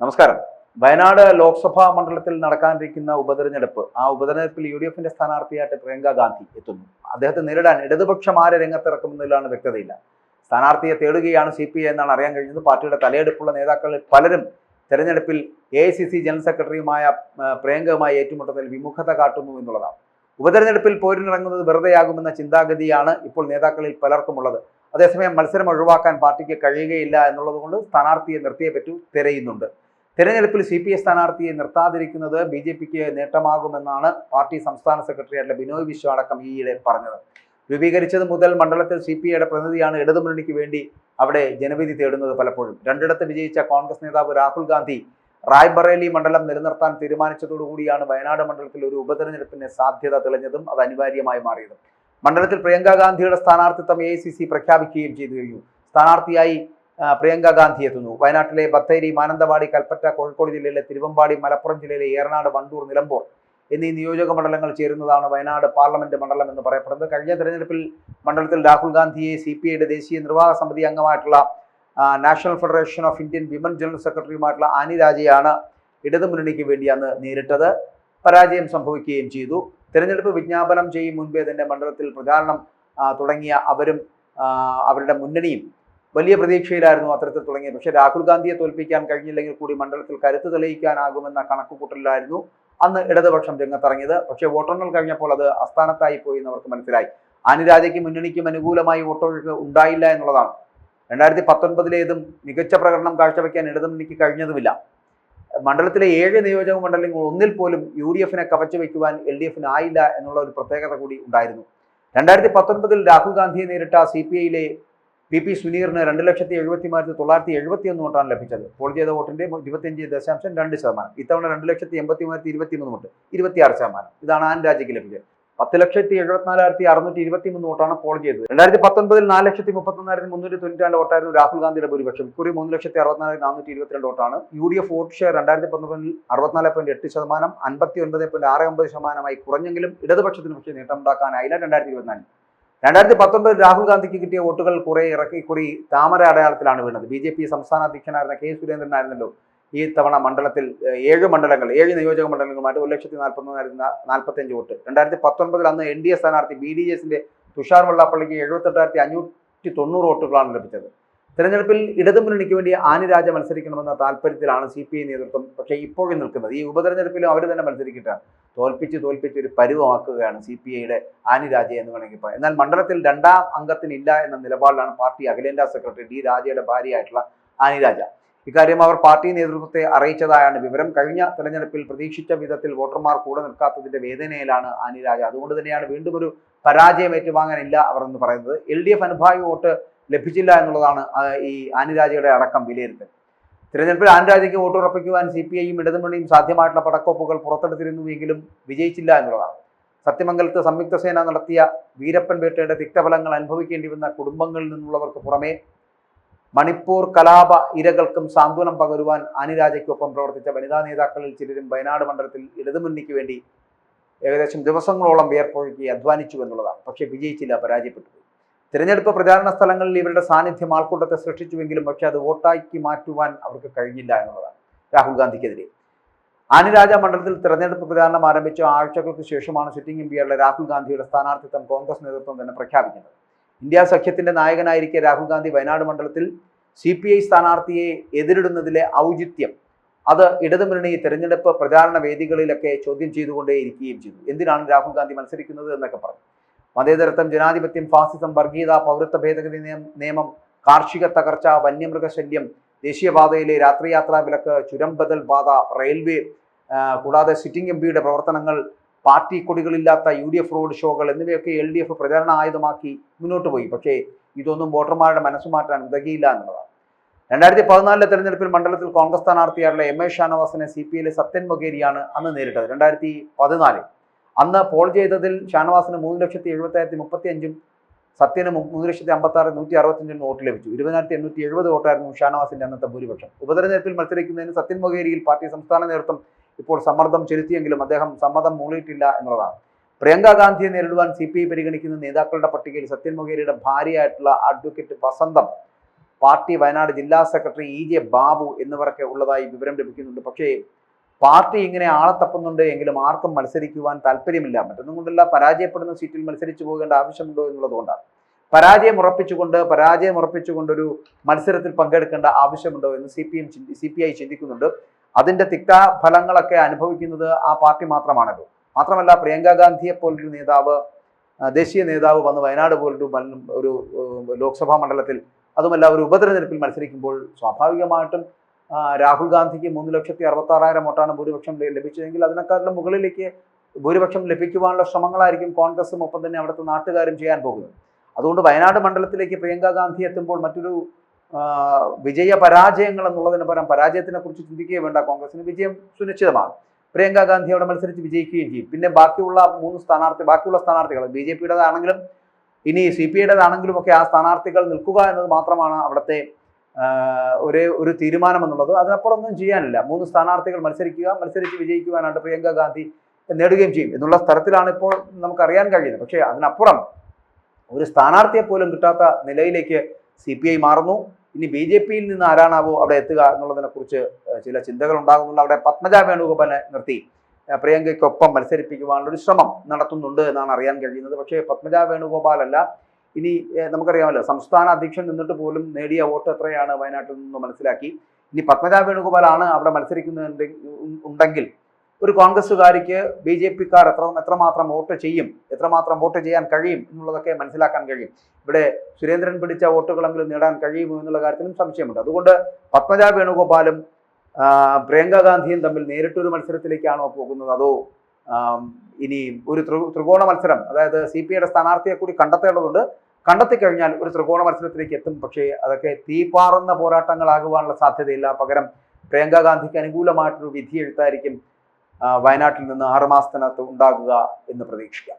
നമസ്കാരം. വയനാട് ലോക്സഭാ മണ്ഡലത്തിൽ നടക്കാനിരിക്കുന്ന ഉപതെരഞ്ഞെടുപ്പ് ആ ഉപതെരഞ്ഞെടുപ്പിൽ യു ഡി എഫിന്റെ സ്ഥാനാർത്ഥിയായിട്ട് പ്രിയങ്ക ഗാന്ധി എത്തുന്നു. അദ്ദേഹത്തെ നേരിടാൻ ഇടതുപക്ഷം ആരെ രംഗത്തിറക്കുമെന്നതിലാണ് വ്യക്തതയില്ല. സ്ഥാനാർത്ഥിയെ തേടുകയാണ് സി പി ഐ എന്നാണ് അറിയാൻ കഴിഞ്ഞത്. പാർട്ടിയുടെ തലയെടുപ്പുള്ള നേതാക്കളിൽ പലരും തെരഞ്ഞെടുപ്പിൽ A I C C general സെക്രട്ടറിയുമായ പ്രിയങ്കയുമായി ഏറ്റുമുട്ടത്തിൽ വിമുഖത കാട്ടുന്നു എന്നുള്ളതാണ്. ഉപതെരഞ്ഞെടുപ്പിൽ പോരിനിറങ്ങുന്നത് വെറുതെയാകുമെന്ന ചിന്താഗതിയാണ് ഇപ്പോൾ നേതാക്കളിൽ പലർക്കുമുള്ളത്. അതേസമയം മത്സരം ഒഴിവാക്കാൻ പാർട്ടിക്ക് കഴിയുകയില്ല എന്നുള്ളതുകൊണ്ട് സ്ഥാനാർത്ഥിയെ നിർത്തിയേ പറ്റൂ തിരയുന്നുണ്ട്. തെരഞ്ഞെടുപ്പിൽ സി പി എ സ്ഥാനാർത്ഥിയെ നിർത്താതിരിക്കുന്നത് ബി ജെ പിക്ക് നേട്ടമാകുമെന്നാണ് പാർട്ടി സംസ്ഥാന സെക്രട്ടറി ബിനോയ് വിശ്വ അടക്കം ഈയിടെ പറഞ്ഞത്. രൂപീകരിച്ചത് മുതൽ മണ്ഡലത്തിൽ സി പി ഐയുടെ പ്രതിനിധിയാണ് ഇടതുമുന്നണിക്ക് വേണ്ടി അവിടെ ജനവിധി തേടുന്നത് പലപ്പോഴും. രണ്ടിടത്ത് വിജയിച്ച കോൺഗ്രസ് നേതാവ് രാഹുൽ ഗാന്ധി റായ്ബറേലി മണ്ഡലം നിലനിർത്താൻ തീരുമാനിച്ചതോടുകൂടിയാണ് വയനാട് മണ്ഡലത്തിൽ ഒരു ഉപതെരഞ്ഞെടുപ്പിന് സാധ്യത തെളിഞ്ഞതും അത് അനിവാര്യമായി മാറിയതും. മണ്ഡലത്തിൽ പ്രിയങ്ക ഗാന്ധിയുടെ സ്ഥാനാർത്ഥിത്വം എ പ്രഖ്യാപിക്കുകയും ചെയ്തു കഴിഞ്ഞു. സ്ഥാനാർത്ഥിയായി പ്രിയങ്ക ഗാന്ധി എത്തുന്നു. വയനാട്ടിലെ ബത്തേരി മാനന്തവാടി കൽപ്പറ്റ കോഴിക്കോട് ജില്ലയിലെ തിരുവമ്പാടി മലപ്പുറം ജില്ലയിലെ ഏറനാട് വണ്ടൂർ നിലമ്പൂർ എന്നീ നിയോജക മണ്ഡലങ്ങൾ ചേരുന്നതാണ് വയനാട് പാർലമെന്റ് മണ്ഡലം എന്ന് പറയപ്പെടുന്നത്. കഴിഞ്ഞ തെരഞ്ഞെടുപ്പിൽ മണ്ഡലത്തിൽ രാഹുൽ ഗാന്ധിയെ സി പി ഐയുടെ ദേശീയ നിർവാഹക സമിതി അംഗമായിട്ടുള്ള national federation of Indian women general സെക്രട്ടറിയുമായിട്ടുള്ള Annie രാജയാണ് ഇടതുമുന്നണിക്ക് വേണ്ടി അന്ന് നേരിട്ടത്. പരാജയം സംഭവിക്കുകയും ചെയ്തു. തെരഞ്ഞെടുപ്പ് വിജ്ഞാപനം ചെയ്യും മുൻപേ തന്നെ മണ്ഡലത്തിൽ പ്രചാരണം തുടങ്ങിയ അവരും അവരുടെ മുന്നണിയും വലിയ പ്രതീക്ഷയിലായിരുന്നു അത്തരത്തിൽ തുടങ്ങിയത്. പക്ഷേ രാഹുൽ ഗാന്ധിയെ തോൽപ്പിക്കാൻ കഴിഞ്ഞില്ലെങ്കിൽ കൂടി മണ്ഡലത്തിൽ കരുത്ത് തെളിയിക്കാനാകുമെന്ന കണക്കുകൂട്ടലിലായിരുന്നു അന്ന് ഇടതുപക്ഷം രംഗത്തിറങ്ങിയത്. പക്ഷേ വോട്ടെണ്ണൽ കഴിഞ്ഞപ്പോൾ അത് അസ്ഥാനത്തായി പോയി എന്ന് അവർക്ക് മനസ്സിലായി. അനുരാധയ്ക്ക് മുന്നണിക്കും അനുകൂലമായി വോട്ടൊഴുക്ക് ഉണ്ടായില്ല എന്നുള്ളതാണ്. രണ്ടായിരത്തി പത്തൊൻപതിലേതും മികച്ച പ്രകടനം കാഴ്ചവെക്കാൻ ഇടതുമുന്നണിക്ക് കഴിഞ്ഞതുമില്ല. മണ്ഡലത്തിലെ ഏഴ് നിയോജക മണ്ഡലങ്ങൾ ഒന്നിൽ പോലും യു ഡി എഫിനെ കവച്ചു വയ്ക്കുവാൻ എൽ ഡി എഫിന് ആയില്ല എന്നുള്ള ഒരു പ്രത്യേകത കൂടി ഉണ്ടായിരുന്നു. രണ്ടായിരത്തി പത്തൊൻപതിൽ രാഹുൽ ഗാന്ധിയെ നേരിട്ട സി പി ഐയിലെ പി പി സുനീറിന് രണ്ട് ലക്ഷത്തി എഴുപത്തി മൂവായിരത്തി തൊള്ളായിരത്തി എഴുപത്തി ഒന്ന് വോട്ടാണ് ലഭിച്ചത്. പോൾ ചെയ്ത വോട്ടിന്റെ ഇരുപത്തിയഞ്ച് ദശാംശം രണ്ട് ശതമാനം. ഇത്തവണ രണ്ട് ലക്ഷത്തി എൺപത്തി മൂവായിരത്തി ഇരുപത്തി മൂന്ന് വോട്ട്. ഇരുപത്തിയാറ് ശതമാനം. ഇതാണ് ആൻ രാജയ്ക്ക് ലഭിച്ചത്. പത്ത് ലക്ഷത്തി എഴുപത്തിനാലായിരത്തി അറുന്നൂറ്റി ഇരുപത്തി മൂന്ന് വോട്ടാണ് പോൾ ചെയ്തത്. രണ്ടായിരത്തി പത്തൊൻപതിൽ നാല് ലക്ഷത്തി മുപ്പത്തൊന്നായിരത്തി മുന്നൂറ്റി തൊണ്ണൂറ്റി വോട്ടായിരുന്നു രാഹുൽ ഗാന്ധിയുടെ ഭൂരിപക്ഷം. ഇക്കുറി മൂന്ന് ലക്ഷത്തി അറുപത്തിനാല് നാനൂറ്റി ഇരുപത്തിരണ്ട് വോട്ടാണ്. U D F vote share രണ്ടായിരത്തി പത്തൊമ്പതിൽ അറുപത്തിനാല് പോയിന്റ് എട്ട് ശതമാനം. അൻപത്തി ഒൻപത് പോയിന്റ് ആറ് ഒമ്പത് ശതമാനമായി കുറഞ്ഞെങ്കിലും ഇടതുപക്ഷത്തിന് പക്ഷേ നേട്ടമുണ്ടാക്കാനായില്ല രണ്ടായിരത്തി ഇരുപത്തിനാലിൽ. രണ്ടായിരത്തി പത്തൊൻപതിൽ രാഹുൽ ഗാന്ധിക്ക് കിട്ടിയ വോട്ടുകൾ കുറെ ഇറക്കി കുറി താമര അടയാളത്തിലാണ് വീണത്. ബി ജെ പി സംസ്ഥാന അധ്യക്ഷനായിരുന്ന കെ സുരേന്ദ്രനായിരുന്നല്ലോ ഈ തവണ മണ്ഡലത്തിൽ ഏഴ് മണ്ഡലങ്ങൾ ഏഴ് നിയോജക മണ്ഡലങ്ങളുമായിട്ട് ഒരു ലക്ഷത്തി നാൽപ്പത്തൊന്നായിരുന്ന നാൽപ്പത്തഞ്ച് വോട്ട്. രണ്ടായിരത്തി പത്തൊൻപതിൽ അന്ന് എൻ ഡി എ സ്ഥാനാർത്ഥി ബി ഡി എസിന്റെ തുഷാർ വെള്ളാപ്പള്ളിക്ക് എഴുപത്തെട്ടായിരത്തി അഞ്ഞൂറ്റി തൊണ്ണൂറ് വോട്ടുകളാണ് ലഭിച്ചത്. തെരഞ്ഞെടുപ്പിൽ ഇടതുമുന്നണിക്ക് വേണ്ടി ആനിരാജ മത്സരിക്കണമെന്ന താല്പര്യത്തിലാണ് സി പി ഐ നേതൃത്വം പക്ഷേ ഇപ്പോഴും നിൽക്കുന്നത്. ഈ ഉപതെരഞ്ഞെടുപ്പിലും അവർ തന്നെ മത്സരിക്കട്ടെ. തോൽപ്പിച്ച് തോൽപ്പിച്ച് ഒരു പരുവമാക്കുകയാണ് സി പി ഐയുടെ ആനിരാജ എന്ന് വേണമെങ്കിൽ പറയാം. എന്നാൽ മണ്ഡലത്തിൽ രണ്ടാം അംഗത്തിനില്ല എന്ന നിലപാടിലാണ് പാർട്ടി അഖിലേന്ത്യാ സെക്രട്ടറി ഡി രാജയുടെ ഭാര്യയായിട്ടുള്ള ആനിരാജ ഇക്കാര്യം അവർ പാർട്ടി നേതൃത്വത്തെ അറിയിച്ചതായാണ് വിവരം. കഴിഞ്ഞ തെരഞ്ഞെടുപ്പിൽ പ്രതീക്ഷിച്ച വിധത്തിൽ വോട്ടർമാർ കൂടെ നിൽക്കാത്തതിന്റെ വേദനയിലാണ് ആനിരാജ അതുകൊണ്ട് തന്നെയാണ് വീണ്ടും ഒരു പരാജയം ഏറ്റുവാങ്ങാനില്ല അവർ എന്ന് പറയുന്നത്. എൽ ഡി എഫ് അനുഭാവി വോട്ട് ലഭിച്ചില്ല എന്നുള്ളതാണ് ഈ ആനിരാജയുടെ അടക്കം വിലയിരുത്തൽ. തിരഞ്ഞെടുപ്പിൽ ആനിരാജയ്ക്ക് വോട്ട് ഉറപ്പിക്കുവാൻ സി പി ഐയും ഇടതുമുന്നണിയും സാധ്യമായിട്ടുള്ള പടക്കോപ്പുകൾ പുറത്തെടുത്തിരുന്നുവെങ്കിലും വിജയിച്ചില്ല എന്നുള്ളതാണ്. സത്യമംഗലത്ത് സംയുക്ത സേന നടത്തിയ വീരപ്പൻ വേട്ടയുടെ തിക്തഫലങ്ങൾ അനുഭവിക്കേണ്ടി വന്ന കുടുംബങ്ങളിൽ നിന്നുള്ളവർക്ക് പുറമെ മണിപ്പൂർ കലാപ ഇരകൾക്കും സാന്ത്വനം പകരുവാൻ ആനിരാജയ്ക്കൊപ്പം പ്രവർത്തിച്ച വനിതാ നേതാക്കളിൽ ചിലരും വയനാട് മണ്ഡലത്തിൽ ഇടതുമുന്നണിക്ക് വേണ്ടി ഏകദേശം ദിവസങ്ങളോളം വിയർപ്പൊഴുക്കി അധ്വാനിച്ചു എന്നുള്ളതാണ്. പക്ഷേ വിജയിച്ചില്ല പരാജയപ്പെട്ടു. തിരഞ്ഞെടുപ്പ് പ്രചാരണ സ്ഥലങ്ങളിൽ ഇവരുടെ സാന്നിധ്യം ആൾക്കൂട്ടത്തെ സൃഷ്ടിച്ചുവെങ്കിലും പക്ഷേ അത് വോട്ടാക്കി മാറ്റുവാൻ അവർക്ക് കഴിഞ്ഞില്ല എന്നുള്ളതാണ് രാഹുൽ ഗാന്ധിക്കെതിരെ. ആനിരാജ മണ്ഡലത്തിൽ തെരഞ്ഞെടുപ്പ് പ്രചാരണം ആരംഭിച്ച ആഴ്ചകൾക്ക് ശേഷമാണ് സിറ്റിംഗ് എം പിയായിട്ടുള്ള രാഹുൽ ഗാന്ധിയുടെ സ്ഥാനാർത്ഥിത്വം കോൺഗ്രസ് നേതൃത്വം തന്നെ പ്രഖ്യാപിക്കുന്നത്. ഇന്ത്യ സഖ്യത്തിന്റെ നായകനായിരിക്കെ രാഹുൽ ഗാന്ധി വയനാട് മണ്ഡലത്തിൽ സി പി ഐ സ്ഥാനാർത്ഥിയെ എതിരിടുന്നതിലെ ഔചിത്യം. അത് ഇടതുമുന്നണി തെരഞ്ഞെടുപ്പ് പ്രചാരണ വേദികളിലൊക്കെ ചോദ്യം ചെയ്തുകൊണ്ടേയിരിക്കുകയും ചെയ്തു. എന്തിനാണ് രാഹുൽ ഗാന്ധി മത്സരിക്കുന്നത് എന്നൊക്കെ പറഞ്ഞു. മതേതരത്വം ജനാധിപത്യം ഫാസിസം വർഗീയത പൗരത്വ ഭേദഗതി നിയമം കാർഷിക തകർച്ച വന്യമൃഗശല്യം ദേശീയപാതയിലെ രാത്രിയാത്രാ വിലക്ക് ചുരം ബദൽ പാത റെയിൽവേ കൂടാതെ സിറ്റിംഗ് എം പിയുടെ പ്രവർത്തനങ്ങൾ പാർട്ടി കൊടികളില്ലാത്ത യു ഡി എഫ് റോഡ് ഷോകൾ എന്നിവയൊക്കെ എൽ ഡി എഫ് പ്രചാരണ ആയുധമാക്കി മുന്നോട്ട് പോയി. പക്ഷേ ഇതൊന്നും വോട്ടർമാരുടെ മനസ്സ് മാറ്റാൻ ഉതകിയില്ല എന്നുള്ളതാണ്. രണ്ടായിരത്തി പതിനാലിലെ തെരഞ്ഞെടുപ്പിൽ മണ്ഡലത്തിൽ കോൺഗ്രസ് സ്ഥാനാർത്ഥിയായിട്ടുള്ള എം എ ഷാനവാസിനെ സി പി ഐയിലെ സത്യൻ മൊഗേരിയാണ് അന്ന് നേരിട്ടത്. രണ്ടായിരത്തി പതിനാലിൽ അന്ന് പോൾ ചെയ്തതിൽ ഷാനവാസിന് മൂന്ന് ലക്ഷത്തി എഴുപത്തായിരത്തി മുപ്പത്തി അഞ്ചും സത്യന് മൂന്ന് ലക്ഷത്തി അമ്പത്തി ആറ് നൂറ്റി അറുപത്തഞ്ചിന് വോട്ട് ലഭിച്ചു. ഇരുപതിനായിരത്തി എണ്ണൂറ്റി എഴുപത് വോട്ടായിരുന്നു ഷാനവാസിന്റെ അന്നത്തെ ഭൂരിപക്ഷം. ഉപതെരഞ്ഞെടുപ്പിൽ മത്സരിക്കുന്നതിന് സത്യൻ മൊഗേരിയിൽ പാർട്ടി സംസ്ഥാന നേതൃത്വം ഇപ്പോൾ സമ്മർദ്ദം ചെലുത്തിയെങ്കിലും അദ്ദേഹം സമ്മതം മൂളിയിട്ടില്ല എന്നുള്ളതാണ്. പ്രിയങ്ക ഗാന്ധിയെ നേരിടുവാൻ സി പി ഐ പരിഗണിക്കുന്ന നേതാക്കളുടെ പട്ടികയിൽ സത്യൻ മൊഗേരിയുടെ ഭാര്യയായിട്ടുള്ള അഡ്വക്കേറ്റ് വസന്തം പാർട്ടി വയനാട് ജില്ലാ സെക്രട്ടറി ഇ ജെ ബാബു എന്നിവരൊക്കെ ഉള്ളതായി വിവരം ലഭിക്കുന്നുണ്ട്. പക്ഷേ പാർട്ടി ഇങ്ങനെ ആളെ തപ്പുന്നുണ്ട് എങ്കിലും ആർക്കും മത്സരിക്കുവാൻ താല്പര്യമില്ല. മറ്റൊന്നും കൊണ്ടല്ല പരാജയപ്പെടുന്ന സീറ്റിൽ മത്സരിച്ചു പോകേണ്ട ആവശ്യമുണ്ടോ എന്നുള്ളതുകൊണ്ടാണ്. പരാജയം ഉറപ്പിച്ചുകൊണ്ട് പരാജയം ഉറപ്പിച്ചുകൊണ്ടൊരു മത്സരത്തിൽ പങ്കെടുക്കേണ്ട ആവശ്യമുണ്ടോ എന്ന് C P M C P I ചിന്തിക്കുന്നുണ്ട്. അതിന്റെ തിക്ത ഫലങ്ങളൊക്കെ അനുഭവിക്കുന്നത് ആ പാർട്ടി മാത്രമാണല്ലോ. മാത്രമല്ല പ്രിയങ്ക ഗാന്ധിയെ പോലൊരു നേതാവ് ദേശീയ നേതാവ് വന്ന് വയനാട് പോലൊരു ഒരു ലോക്സഭാ മണ്ഡലത്തിൽ അതുമല്ല ഒരു ഉപതെരഞ്ഞെടുപ്പിൽ മത്സരിക്കുമ്പോൾ സ്വാഭാവികമായിട്ടും രാഹുൽ ഗാന്ധിക്ക് മൂന്ന് ലക്ഷത്തി അറുപത്തി ആറായിരം വോട്ടാണ് ഭൂരിപക്ഷം ലഭി- ലഭിച്ചതെങ്കിൽ അതിനേക്കാളും മുകളിലേക്ക് ഭൂരിപക്ഷം ലഭിക്കുവാനുള്ള ശ്രമങ്ങളായിരിക്കും കോൺഗ്രസും ഒപ്പം തന്നെ അവിടുത്തെ നാട്ടുകാരും ചെയ്യാൻ പോകുന്നത്. അതുകൊണ്ട് വയനാട് മണ്ഡലത്തിലേക്ക് പ്രിയങ്ക ഗാന്ധി എത്തുമ്പോൾ മറ്റൊരു വിജയ പരാജയങ്ങൾ എന്നുള്ളതിന് പകരം പരാജയത്തിനെ കുറിച്ച് ചിന്തിക്കുകയും വേണ്ട. കോൺഗ്രസിന് വിജയം സുനിശ്ചിതമാണ്. പ്രിയങ്ക ഗാന്ധി അവിടെ മത്സരിച്ച് വിജയിക്കുകയും ചെയ്യും. പിന്നെ ബാക്കിയുള്ള മൂന്ന് സ്ഥാനാർത്ഥി ബാക്കിയുള്ള സ്ഥാനാർത്ഥികൾ ബി ജെ പിയുടേതാണെങ്കിലും ഇനി സി പി ഐയുടേതാണെങ്കിലും ഒക്കെ ആ സ്ഥാനാർത്ഥികൾ നിൽക്കുക എന്നത് മാത്രമാണ് അവിടുത്തെ ഒരേ ഒരു തീരുമാനം എന്നുള്ളത് അതിനപ്പുറം ഒന്നും ചെയ്യാനില്ല. മൂന്ന് സ്ഥാനാർത്ഥികൾ മത്സരിക്കുക മത്സരിച്ച് വിജയിക്കുവാനായിട്ട് പ്രിയങ്ക ഗാന്ധി നേടുകയും ചെയ്യും. എന്നുള്ള സ്ഥലത്തിലാണ് ഇപ്പോൾ നമുക്കറിയാൻ കഴിയുന്നത്. പക്ഷേ അതിനപ്പുറം ഒരു സ്ഥാനാർത്ഥിയെ പോലും കിട്ടാത്ത നിലയിലേക്ക് സി പി ഐ മാറുന്നു. ഇനി ബി ജെ പിയിൽ നിന്ന് ആരാണാവോ അവിടെ എത്തുക എന്നുള്ളതിനെ കുറിച്ച് ചില ചിന്തകൾ ഉണ്ടാകുന്നുണ്ട് അവിടെ പത്മജ വേണുഗോപാലിനെ നിർത്തി പ്രിയങ്കയ്ക്കൊപ്പം മത്സരിപ്പിക്കുവാനുള്ള ഒരു ശ്രമം നടത്തുന്നുണ്ട് എന്നാണ് അറിയാൻ കഴിയുന്നത്. പക്ഷേ പത്മജ വേണുഗോപാൽ അല്ല ഇനി നമുക്കറിയാമല്ലോ സംസ്ഥാന അധ്യക്ഷൻ നിന്നിട്ട് പോലും നേടിയ വോട്ട് എത്രയാണ് വയനാട്ടിൽ നിന്ന് മനസ്സിലാക്കി. ഇനി പത്മജ വേണുഗോപാലാണ് അവിടെ മത്സരിക്കുന്നുണ്ട് ഉണ്ടെങ്കിൽ ഒരു കോൺഗ്രസ്സുകാരിക്ക് ബി ജെ പിക്കാർ എത്ര എത്രമാത്രം വോട്ട് ചെയ്യും എത്രമാത്രം വോട്ട് ചെയ്യാൻ കഴിയും എന്നുള്ളതൊക്കെ മനസ്സിലാക്കാൻ കഴിയും. ഇവിടെ സുരേന്ദ്രൻ പിടിച്ച വോട്ടുകളെങ്കിലും നേടാൻ കഴിയുമോ എന്നുള്ള കാര്യത്തിലും സംശയമുണ്ട്. അതുകൊണ്ട് പത്മജ വേണുഗോപാലും പ്രിയങ്ക ഗാന്ധിയും തമ്മിൽ നേരിട്ടൊരു മത്സരത്തിലേക്കാണോ പോകുന്നത്? അതോ ഇനി ഒരു ത്രികോണ മത്സരം അതായത് സി പി ഐയുടെ സ്ഥാനാർത്ഥിയെ കൂടി കണ്ടെത്തേണ്ടതുണ്ട്. കണ്ടെത്തി കഴിഞ്ഞാൽ ഒരു ത്രികോണ മത്സരത്തിലേക്ക് എത്തും. പക്ഷേ അതൊക്കെ തീപാറുന്ന പോരാട്ടങ്ങളാകുവാനുള്ള സാധ്യതയില്ല. പകരം പ്രിയങ്ക ഗാന്ധിക്ക് അനുകൂലമായിട്ടൊരു വിധി എഴുത്തായിരിക്കും വയനാട്ടിൽ നിന്ന് ആറുമാസത്തിനകത്ത് ഉണ്ടാകുക എന്ന് പ്രതീക്ഷിക്കാം.